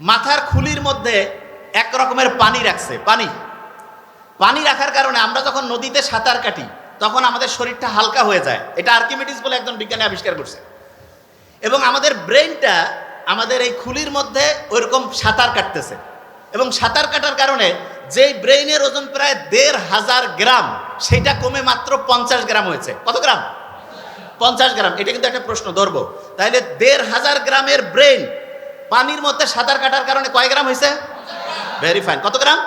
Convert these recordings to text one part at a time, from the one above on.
মাথার খুলির মধ্যে এক রকমের পানি রাখছে। পানি। পানি রাখার কারণে আমরা যখন নদীতে সাঁতার কাটি, তখন আমাদের শরীরটা হালকা হয়ে যায়। এটা আর্কিমিডিস বলে একজন বিজ্ঞানী আবিষ্কার করছে। এবং আমাদের ব্রেনটা আমাদের এই খুলির মধ্যে ওইরকম সাঁতার কাটতেছে। এবং সাঁতার কাটার কারণে যেই ব্রেইনের ওজন প্রায় দেড় হাজার গ্রাম, সেটা কমে মাত্র পঞ্চাশ গ্রাম হয়েছে। কত গ্রাম? পঞ্চাশ গ্রাম। এটা কিন্তু একটা প্রশ্ন, ধরবো। তাহলে দেড় হাজার গ্রামের ব্রেন পানির মধ্যে সাঁতার কাটার কারণে কয় গ্রাম হয়েছে? ভেরি ফাইন কত গ্রাম?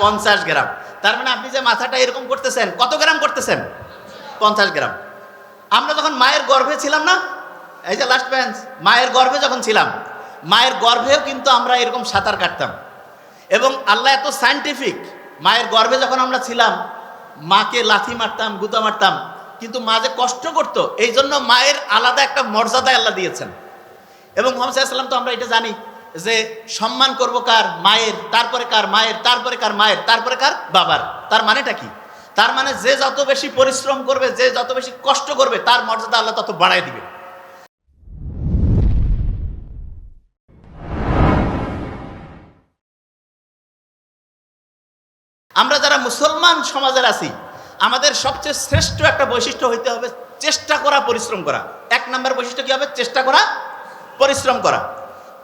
পঞ্চাশ গ্রাম। তার মানে আপনি যে মাথাটা এরকম করতেছেন, কত গ্রাম করতেছেন? পঞ্চাশ গ্রাম। আমরা যখন মায়ের গর্ভে ছিলাম না, এই যে লাস্ট বেঞ্চ মায়ের গর্ভে যখন ছিলাম, মায়ের গর্ভেও কিন্তু আমরা এরকম সাঁতার কাটতাম। এবং আল্লাহ এত সায়েন্টিফিক মায়ের গর্ভে যখন আমরা ছিলাম, মাকে লাথি মারতাম গুতা মারতাম, কিন্তু মা যে কষ্ট করতো এই জন্য মায়ের আলাদা একটা মর্যাদা আল্লাহ দিয়েছেন। এবং মোহাম্মদ সাল্লাম তো আমরা এটা জানি যে সম্মান করব কার মায়ের, তারপরে কার মায়ের, তারপরে কার মায়ের, তারপরে কার বাবার। তার মানেটা কি? তার মানে যে যত বেশি পরিশ্রম করবে, যে যত বেশি কষ্ট করবে, তার মর্যাদা আল্লাহ তত বাড়ায় দিবে আমরা যারা মুসলমান সমাজের আছি, আমাদের সবচেয়ে শ্রেষ্ঠ একটা বৈশিষ্ট্য হইতে হবে চেষ্টা করা, পরিশ্রম করা। এক নম্বর বৈশিষ্ট্য কি হবে? চেষ্টা করা পরিশ্রম করা।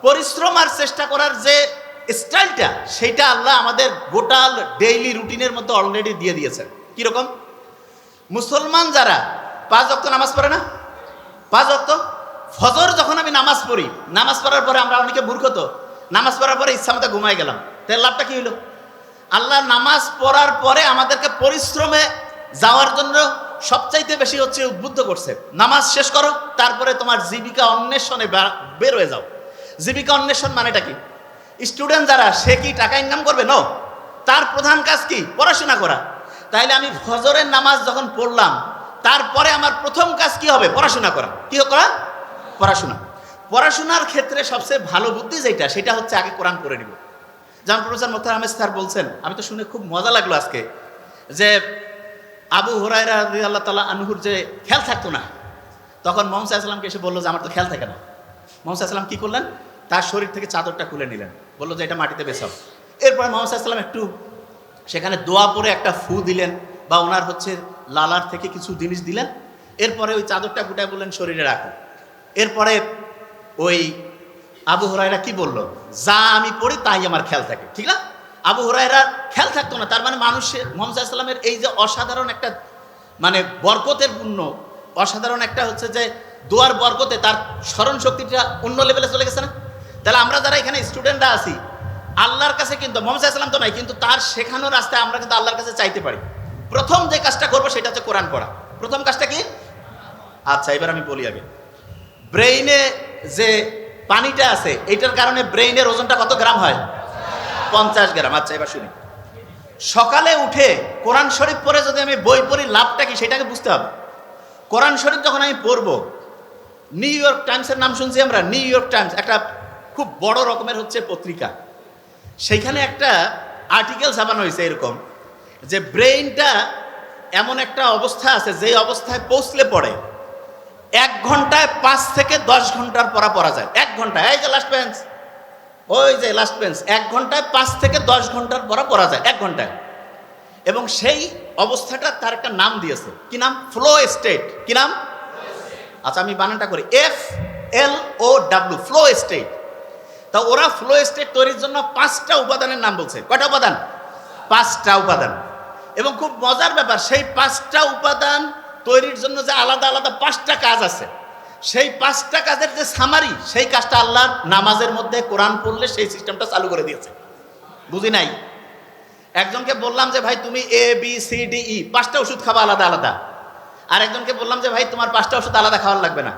পরিশ্রম আর চেষ্টা করার যে স্টাইলটা, সেটা আল্লাহ আমাদের গোটাল ডেইলি রুটিনের মধ্যে অলরেডি দিয়ে দিয়েছেন। কীরকম? মুসলমান যারা, পাঁচ অক্ত নামাজ পড়ে না? পাঁচ অক্ত ফজর যখন আমি নামাজ পড়ি, নামাজ পড়ার পরে আমরা অনেকে মূর্খ তো, নামাজ পড়ার পরে ইচ্ছা মতো ঘুমাই গেলাম। তার লাভটা কি হলো? আল্লাহ নামাজ পড়ার পরে আমাদেরকে পরিশ্রমে যাওয়ার জন্য সবচাইতে বেশি হচ্ছে উদ্বুদ্ধ করছে। নামাজ শেষ করো, তারপরে তোমার জীবিকা অন্বেষণে বের হয়ে যাও। জীবিকা অন্বেষণ মানেটা কি? স্টুডেন্ট যারা, সে কি টাকা ইনকাম করবে? নো তার প্রধান কাজ কি? পড়াশোনা করা। তাইলে আমি ফজরের নামাজ যখন পড়লাম, তারপরে আমার প্রথম কাজ কি হবে? পড়াশোনা করা। কি করা? পড়াশোনা। পড়াশোনার ক্ষেত্রে সবচেয়ে ভালো বুদ্ধি যেটা, সেটা হচ্ছে আগে কোরআন করে নিব। যেমন প্রফেসর মোত্তার আহমেদ স্যার বলছেন, আমি তো শুনে খুব মজা লাগল আজকে, যে আবু হরাইরা আল্লাহ তালা আনহুর যে খেয়াল থাকতো না, তখন মোহাম্মদ সাল্লামকে এসে বলল যে, আমার তো খেয়াল থাকে না। মোহাম্মদ সাল্লাম কী করলেন? তার শরীর থেকে চাদরটা খুলে নিলেন। বলল যে, এটা মাটিতে বেছাও। এরপরে মোহাম্মদ সাল্লাম একটু সেখানে দোয়া পরে একটা ফু দিলেন বা ওনার হচ্ছে লালার থেকে কিছু জিনিস দিলেন। এরপরে ওই চাদরটা গুটায় বললেন, শরীরে রাখো। এরপরে ওই আবু হরাইরা কি বলল, যা আমি পড়ি তাই আমার খেয়াল থাকে। ঠিক না? আবু হরাইরা খেয়াল থাকতো না, তার মানে মানুষের, মোহাম্মদ সাল্লামের এই যে অসাধারণ একটা মানে বরকতের পূর্ণ, অসাধারণ একটা হচ্ছে যে দোয়ার বরকতে তার স্মরণ শক্তিটা অন্য লেভেলে চলে গেছে না? তাহলে আমরা যারা এখানে স্টুডেন্টরা আছি, আল্লাহর কাছে কিন্তু, মোহাম্মদ সাল্লাম তো নাই, কিন্তু তার শেখানোর রাস্তায় আমরা কিন্তু আল্লাহর কাছে চাইতে পারি। প্রথম যে কাজটা করব সেটা হচ্ছে কোরআন পড়া। প্রথম কাজটা কি? আচ্ছা এবার আমি বলি আগে। ব্রেইনে যে পানিটা আছে এইটার কারণে ব্রেইনের ওজনটা কত গ্রাম হয়? পঞ্চাশ গ্রাম। আচ্ছা এবার শুনি। সকালে উঠে কোরআন শরীফ পড়ে যদি আমি বই পড়ি, লাভটা কি? সেটাকে বুঝতে হবে। কোরআন শরীফ যখন আমি পড়ব, নিউ ইয়র্ক টাইমসের নাম শুনছি আমরা, নিউ ইয়র্ক টাইমস, একটা খুব বড় রকমের হচ্ছে পত্রিকা। সেইখানে একটা আর্টিকেল ছাপানো হয়েছে এরকম, যে ব্রেইনটা এমন একটা অবস্থা আছে যে অবস্থায় পৌঁছলে পড়ে। এক ঘন্টায় পাঁচ থেকে দশ ঘণ্টার পড়া পড়া যায়। এক ঘন্টায়, এই যে লাস্ট বেঞ্চ ওই যে লাস্ট বেঞ্চ এক ঘন্টায় পাঁচ থেকে দশ ঘণ্টার পড়া পড়া যায়, এক ঘন্টায়। এবং সেই অবস্থাটা তার একটা নাম দিয়েছে। কি নাম? ফ্লো স্টেট কি নাম? আচ্ছা আমি বানানটা করি। F L O W flow state তা ওরা ফ্লো স্টেট তৈরির জন্য পাঁচটা উপাদানের নাম বলছে। কয়টা উপাদান? পাঁচটা উপাদান। এবং খুব মজার ব্যাপার, সেই পাঁচটা উপাদান তৈরির জন্য যে আলাদা আলাদা পাঁচটা কাজ আছে সেই পাঁচটা কাজের যে সামারি সেই কাজটা আল্লাহ নামাজের মধ্যে কোরআন পড়লে সেই সিস্টেমটা চালু করে দিয়েছে। বুঝি নাই? একজনকে বললাম যে, ভাই, তুমি A B C D E পাঁচটা ওষুধ খাবা আলাদা আলাদা। আর একজনকে বললাম যে, ভাই, তোমার পাঁচটা ওষুধ আলাদা খাওয়ার লাগবে না।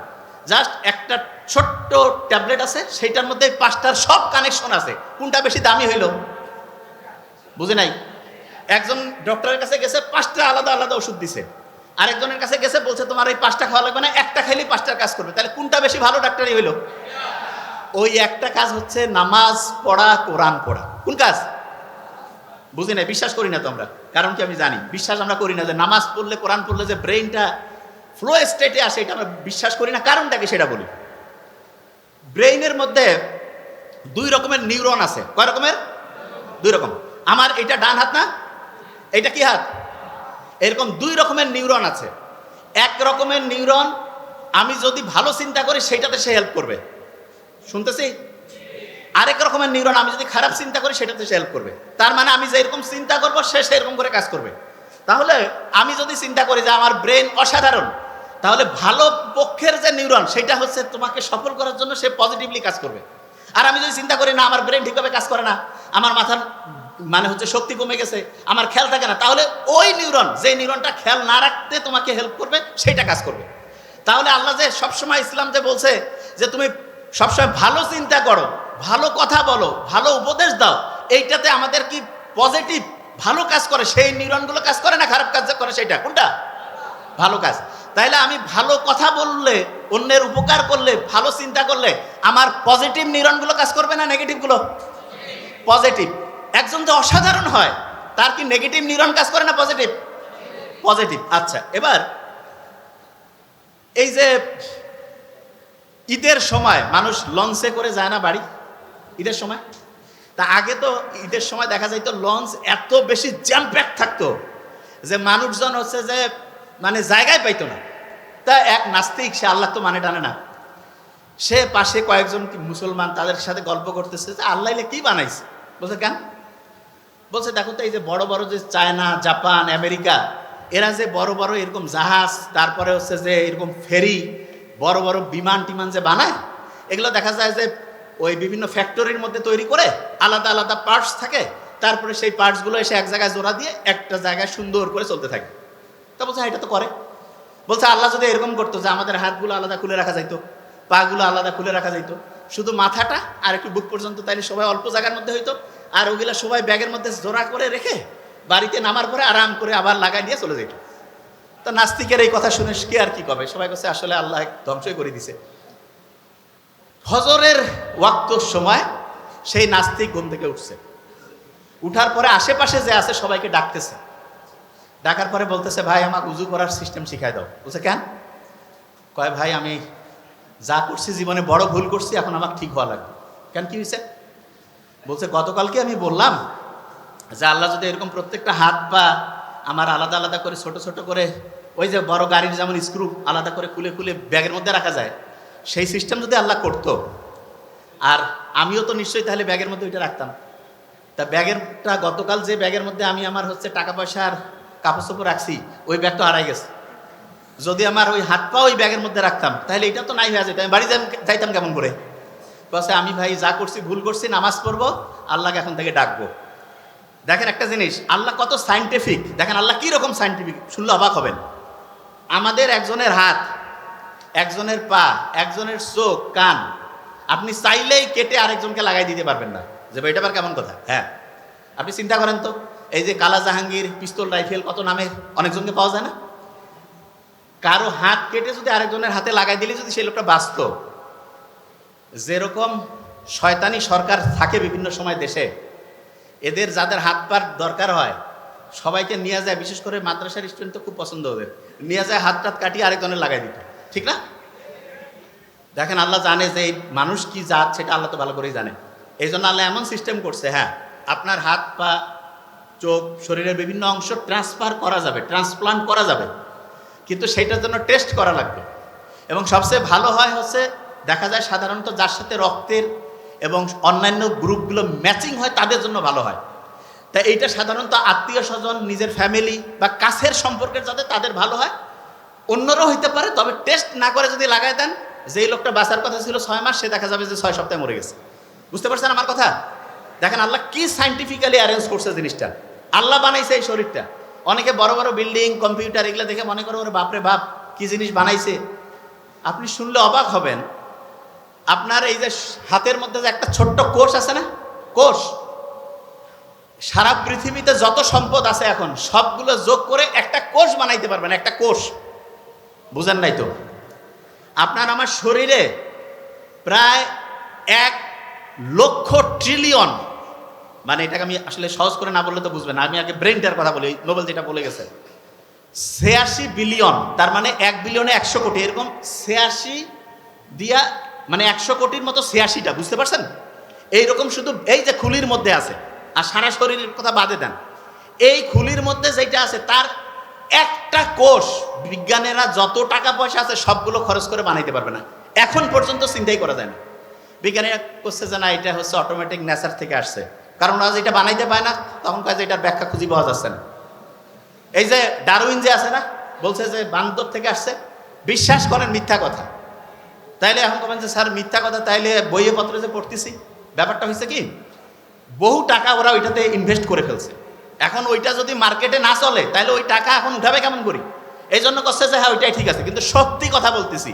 জাস্ট একটা ছোট্ট ট্যাবলেট আছে, সেইটার মধ্যে পাঁচটার সব কানেকশন আছে। কোনটা বেশি দামি হইল? বুঝে নাই? একজন ডক্টরের কাছে গেছে, পাঁচটা আলাদা আলাদা ওষুধ দিছে। আরেকজনের কাছে গেছে, বলছে, তোমার এই পাঁচটা খাওয়া লাগবে না, একটা খেলেই পাঁচটার কাজ করবে। তাহলে কোনটা বেশি ভালো ডাক্তারই হইল? ওই একটা কাজ হচ্ছে নামাজ পড়া, কোরআন পড়া। কোন কাজ? বুঝি না বিশ্বাস করি না তো আমরা কারণ কি আমি জানি, বিশ্বাস আমরা করি না যে নামাজ পড়লে, কোরআন পড়লে যে ব্রেইনটা ফ্লো স্টেটে আসে, এটা আমরা বিশ্বাস করি না। কারণটাকে সেটা বলি। ব্রেইনের মধ্যে দুই রকমের নিউরন আছে। কয় রকমের? দুই রকম। আমার এটা ডান হাত না? এটা কি হাত? এরকম দুই রকমের নিউরন আছে। এক রকমের নিউরন আমি যদি ভালো চিন্তা করি সেটাতে সে হেল্প করবে। শুনতেছি? আরেক রকমের নিউরন আমি যদি খারাপ চিন্তা করি, সেটাতে সে হেল্প করবে। তার মানে আমি যেরকম চিন্তা করব, সে সেরকম করে কাজ করবে। তাহলে আমি যদি চিন্তা করি যে আমার ব্রেন অসাধারণ, তাহলে ভালো পক্ষের যে নিউরন, সেটা হচ্ছে তোমাকে সফল করার জন্য সে পজিটিভলি কাজ করবে। আর আমি যদি চিন্তা করি, না, আমার ব্রেন ঠিকভাবে কাজ করে না, আমার মাথার মানে হচ্ছে শক্তি কমে গেছে, আমার খেয়াল থাকে না। তাহলে ওই নিউরন যে নিউরনটা খেয়াল না রাখতে তোমাকে হেল্প করবে সেটা কাজ করবে। তাহলে আল্লাহ যে সবসময় ইসলাম যে বলছে যে তুমি সবসময় ভালো চিন্তা করো, ভালো কথা বলো, ভালো উপদেশ দাও, এইটাতে আমাদের কি পজিটিভ ভালো কাজ করে? সেই নিউরনগুলো কাজ করে না খারাপ কাজ করে সেটা কোনটা? ভালো কাজ। তাইলে আমি ভালো কথা বললে, অন্যের উপকার করলে, ভালো চিন্তা করলে, আমার পজিটিভ নিউরনগুলো কাজ করবে না নেগেটিভগুলো পজিটিভ একজন যে অসাধারণ হয়, তার কি নেগেটিভ নিউরন কাজ করে না পজিটিভ পজিটিভ আচ্ছা এবার এই যে ঈদের সময় মানুষ লঞ্চে করে যায় না বাড়ি? ঈদের সময়? তা আগে তো ঈদের সময় দেখা যাইত লঞ্চ এত বেশি জ্যাম প্যাক থাকতো যে মানুষজন হচ্ছে যে মানে জায়গায় পাইতো না। তা এক নাস্তিক, সে আল্লাহ তো মানে টানে না। সে পাশে কয়েকজন মুসলমান তাদের সাথে গল্প করতেছে যে আল্লাহ কি বানাইছে? বলছে, কেন? বলছে দেখো তো এই যে বড় বড় যে চায়না জাপান আমেরিকা এরা যে বড় বড় এরকম জাহাজ তারপরে হচ্ছে যে এরকম ফেরি বড় বড় বিমান টিমান যে বানায় এগুলো দেখা যায় যে ওই বিভিন্ন ফ্যাক্টরির মধ্যে তৈরি করে আলাদা আলাদা পার্টস থাকে তারপরে সেই পার্টসগুলো এসে এক জায়গায় জোড়া দিয়ে একটা জায়গায় সুন্দর করে চলতে থাকে। তা বলছে হ্যাঁ, এটা তো করে। বলছে আল্লাহ যদি এরকম করতো যে আমাদের হাতগুলো আলাদা খুলে রাখা যাইতো পাগুলো আলাদা খুলে রাখা যাইতো শুধু মাথাটা আর একটু বুক পর্যন্ত তাইলে সবাই অল্প জায়গার মধ্যে হইতো আর ওগুলা সবাই ব্যাগের মধ্যে জোড়া করে রেখে বাড়িতে নামার পরে আরাম করে আবার লাগাই দিয়ে চলে যেত তো নাস্তিকের এই কথা শুনে কে আর কি কবে? সবাই কাছে আসলে আল্লাহ ধ্বংসই করে দিছে। ফজরের ওয়াক্তর সময় সেই নাস্তিক ঘুম থেকে উঠছে। উঠার পরে আশেপাশে যে আছে সবাইকে ডাকতেছে। ডাকার পরে বলতেছে, ভাই, আমাকে উজু করার সিস্টেম শিখাই দাও। বলছে, কেন? কয়, ভাই, আমি যা করছি জীবনে বড় ভুল করছি, এখন আমাকে ঠিক হওয়া লাগবে। কেন কি হয়েছে? বলছে, গতকালকে আমি বললাম যে আল্লাহ যদি এরকম প্রত্যেকটা হাত পা আমার আলাদা আলাদা করে, ছোট ছোট করে, ওই যে বড় গাড়ির যেমন স্ক্রু আলাদা করে খুলে খুলে ব্যাগের মধ্যে রাখা যায়, সেই সিস্টেম যদি আল্লাহ করতো, আর আমিও তো নিশ্চয়ই তাহলে ব্যাগের মধ্যে ওইটা রাখতাম। তা ব্যাগেরটা গতকাল যে ব্যাগের মধ্যে আমি আমার হচ্ছে টাকা পয়সা আর কাপড় চোপড় রাখছি, ওই ব্যাগটা হারাই গেছে। যদি আমার ওই হাত পা ওই ব্যাগের মধ্যে রাখতাম, তাহলে এটা তো নাই হয়ে যেত, আমি বাড়ি যাই- যাইতাম কেমন করে? বসে আমি ভাই যা করছি ভুল করছি নামাজ পড়ব আল্লাহকে এখন থেকে ডাকবো। দেখেন একটা জিনিস আল্লাহ কত সাইন্টিফিক দেখেন আল্লাহ কি রকম সাইন্টিফিক শুনলে অবাক হবেন। আমাদের একজনের হাত একজনের পা একজনের চোখ কান আপনি চাইলেই কেটে আরেকজনকে লাগাই দিতে পারবেন না। যে ভাই, এটা আবার কেমন কথা? হ্যাঁ। আপনি চিন্তা করেন তো এই যে কালা জাহাঙ্গীর পিস্তল রাইফেল কত নামে অনেকজনকে পাওয়া যায় না? কারও হাত কেটে যদি আরেকজনের হাতে লাগাই দিলে যদি সেই লোকটা বাঁচত যেরকম শয়তানি সরকার থাকে বিভিন্ন সময় দেশে, এদের যাদের হাত পার দরকার হয়, সবাইকে নিয়ে যায়, বিশেষ করে মাদ্রাসার স্টুডেন্ট তো খুব পছন্দ ওদের নিয়ে যায়, হাত টাত কাটিয়ে আরেকজনের লাগাই দিত। ঠিক না? দেখেন, আল্লাহ জানে যে এই মানুষ কি জাত, সেটা আল্লাহ তো ভালো করেই জানে। এই জন্য আল্লাহ এমন সিস্টেম করছে হ্যাঁ আপনার হাত, পা, চোখ, শরীরের বিভিন্ন অংশ ট্রান্সফার করা যাবে ট্রান্সপ্লান্ট করা যাবে। কিন্তু সেইটার জন্য টেস্ট করা লাগবে। এবং সবচেয়ে ভালো হয় হচ্ছে দেখা যায় সাধারণত যার সাথে রক্তের এবং অন্যান্য গ্রুপগুলো ম্যাচিং হয়, তাদের জন্য ভালো হয়। তা এইটা সাধারণত আত্মীয় স্বজন, নিজের ফ্যামিলি বা কাছের সম্পর্কের যাতে তাদের ভালো হয়, অন্যরাও হইতে পারে। তবে টেস্ট না করে যদি লাগাই দেন, যেই লোকটা বাঁচার কথা ছিল ছয় মাস, সে দেখা যাবে যে ছয় সপ্তাহে মরে গেছে। বুঝতে পারছেন আমার কথা? দেখেন আল্লাহ কি সাইন্টিফিক্যালি অ্যারেঞ্জ করছে জিনিসটা। আল্লাহ বানাইছে এই শরীরটা। অনেকে বড় বড় বিল্ডিং কম্পিউটার এগুলো দেখে মনে করে, ওরে বাপরে বাপ, কি জিনিস বানাইছে? আপনি শুনলে অবাক হবেন আপনার এই যে হাতের মধ্যে যে একটা ছোট্ট কোষ আছে না? কোষ। সারা পৃথিবীতে যত সম্পদ আছে এখন, সবগুলো যোগ করে একটা কোষ বানাইতে পারবেন, একটা কোষ। বুঝেন নাই তো? আপনার আমার শরীরে প্রায় এক লক্ষ ট্রিলিয়ন মানে এটাকে আমি আসলে সহজ করে না বললে তো বুঝবেন আমি আগে ব্রেনটার কথা বলি, নোবেল যেটা বলে গেছে। ছিয়াশি বিলিয়ন তার মানে এক বিলিয়নে একশো কোটি, এরকম ছিয়াশি দিয়া মানে একশো কোটির মতো ছিয়াশিটা, বুঝতে পারছেন? এইরকম শুধু এই যে খুলির মধ্যে আছে, আর সারা শরীরের কথা বাদে দেন, এই খুলির মধ্যে যেটা আছে, তার একটা কোষ বিজ্ঞানীরা যত টাকা পয়সা আছে সবগুলো খরচ করে বানাইতে পারবে না। এখন পর্যন্ত চিন্তাই করা যায় না। বিজ্ঞানীরা করছে যে না, এটা হচ্ছে অটোমেটিক নেচার থেকে আসছে। কারণ ওরা যেটা বানাইতে পায় না, তখন কাজে এটার ব্যাখ্যা খুঁজি পাওয়া যাচ্ছে না। এই যে ডারউইন যে আছে না, বলছে যে বান্দর থেকে আসছে। বিশ্বাস করেন মিথ্যা কথা। তাইলে এখন কবেন যে, স্যার, মিথ্যা কথা তাইলে বইয়ে পত্রে যে পড়তেছি, ব্যাপারটা হয়েছে কি? বহু টাকা ওরা ওইটাতে ইনভেস্ট করে ফেলছে। এখন ওইটা যদি মার্কেটে না চলে তাহলে ওই টাকা এখন উঠাবে কেমন করি? এই জন্য করছে যে হ্যাঁ ওইটাই ঠিক আছে। কিন্তু সত্যি কথা বলতেছি,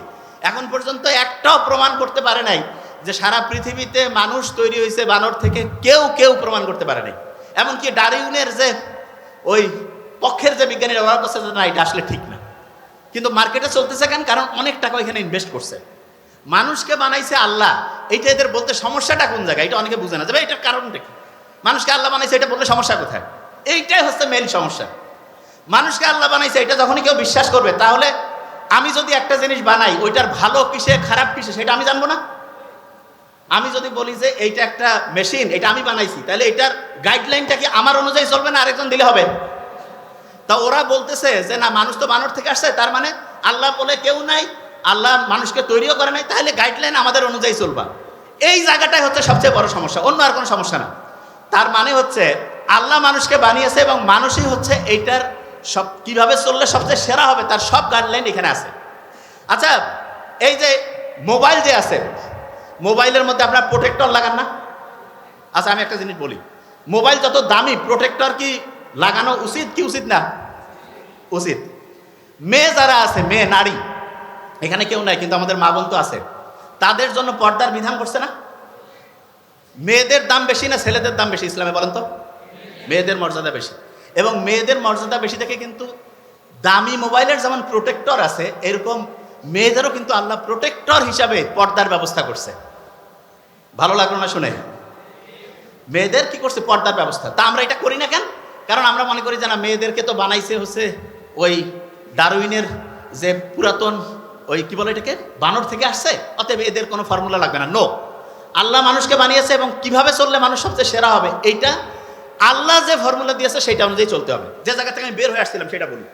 এখন পর্যন্ত একটাও প্রমাণ করতে পারে নাই যে, সারা পৃথিবীতে মানুষ তৈরি হয়েছে বানর থেকে কেউ কেউ প্রমাণ করতে পারে নাই। এমনকি ডারিউনের যে, ওই পক্ষের যে বিজ্ঞানীরা ওরা করছে যে, না, এটা আসলে ঠিক না। কিন্তু মার্কেটে চলতেছে কেন? কারণ অনেক টাকা এখানে ইনভেস্ট করছে। মানুষকে বানাইছে আল্লাহ, এইটা এদের বলতে সমস্যাটা কোন জায়গায়? এটা অনেকে বুঝে না। যাবে, এটার কারণটা কি? মানুষকে আল্লাহ বানাইছে, এটা বললে সমস্যা কোথায়? এইটাই হচ্ছে মেন সমস্যা। মানুষকে আল্লাহ বানাইছে, এটা যখনই কেউ বিশ্বাস করবে, তাহলে আমি যদি একটা জিনিস বানাই, ওইটার ভালো কিসে, খারাপ কিসে, সেটা আমি জানব না? আমি যদি বলি যে এইটা একটা মেশিন এটা আমি বানাইছি, তাহলে এটার গাইডলাইনটা কি আমার অনুযায়ী চলবে না আরেকজন দিলে হবে? তা ওরা বলতেছে যে না, মানুষ তো বানর থেকে আসছে, তার মানে আল্লাহ বলে কেউ নাই আল্লাহ মানুষকে তৈরিও করে নাই, তাহলে গাইডলাইন আমাদের অনুযায়ী চলবা। এই জায়গাটাই হচ্ছে সবচেয়ে বড় সমস্যা, অন্য আর কোনো সমস্যা না। তার মানে হচ্ছে, আল্লাহ মানুষকে বানিয়েছে এবং মানুষই হচ্ছে এইটার সব, কীভাবে চললে সবচেয়ে সেরা হবে, তার সব গাইডলাইন এখানে আছে। আচ্ছা এই যে মোবাইল যে আছে মোবাইলের মধ্যে আপনার প্রোটেক্টর লাগান না? আচ্ছা আমি একটা জিনিস বলি মোবাইল যত দামি প্রোটেক্টর কি লাগানো উচিত কি উচিত না? উচিত। মেয়ে যারা আছে, মেয়ে, নারী এখানে কেউ নাই, কিন্তু আমাদের মা বোন তো আছে। তাদের জন্য পর্দার বিধান করছে না? মেয়েদের দাম বেশি না ছেলেদের দাম বেশি, ইসলামে বলেন তো? মেয়েদের মর্যাদা বেশি। এবং মেয়েদের মর্যাদা বেশি থেকে কিন্তু দামি মোবাইলের যেমন প্রোটেক্টর আছে, এরকম মেয়েদেরও কিন্তু আল্লাহ প্রোটেক্টর হিসাবে পর্দার ব্যবস্থা করছে। ভালো লাগল না শুনে? মেয়েদের কি করছে? পর্দার ব্যবস্থা। তা আমরা এটা করি না কেন? কারণ আমরা মনে করি যে না, মেয়েদেরকে তো বানাইছে হচ্ছে ওই ডারউইনের যে পুরাতন ওই কি বলে এটাকে? বানর থেকে আসছে? অতএব এদের কোনো ফর্মুলা লাগবে না। নো আল্লাহ মানুষকে বানিয়েছে এবং কীভাবে চললে মানুষ সবচেয়ে সেরা হবে, এইটা আল্লাহ যে ফর্মুলা দিয়েছে সেটা অনুযায়ী চলতে হবে। যে জায়গা থেকে আমি বের হয়ে আসছিলাম, সেটা বলি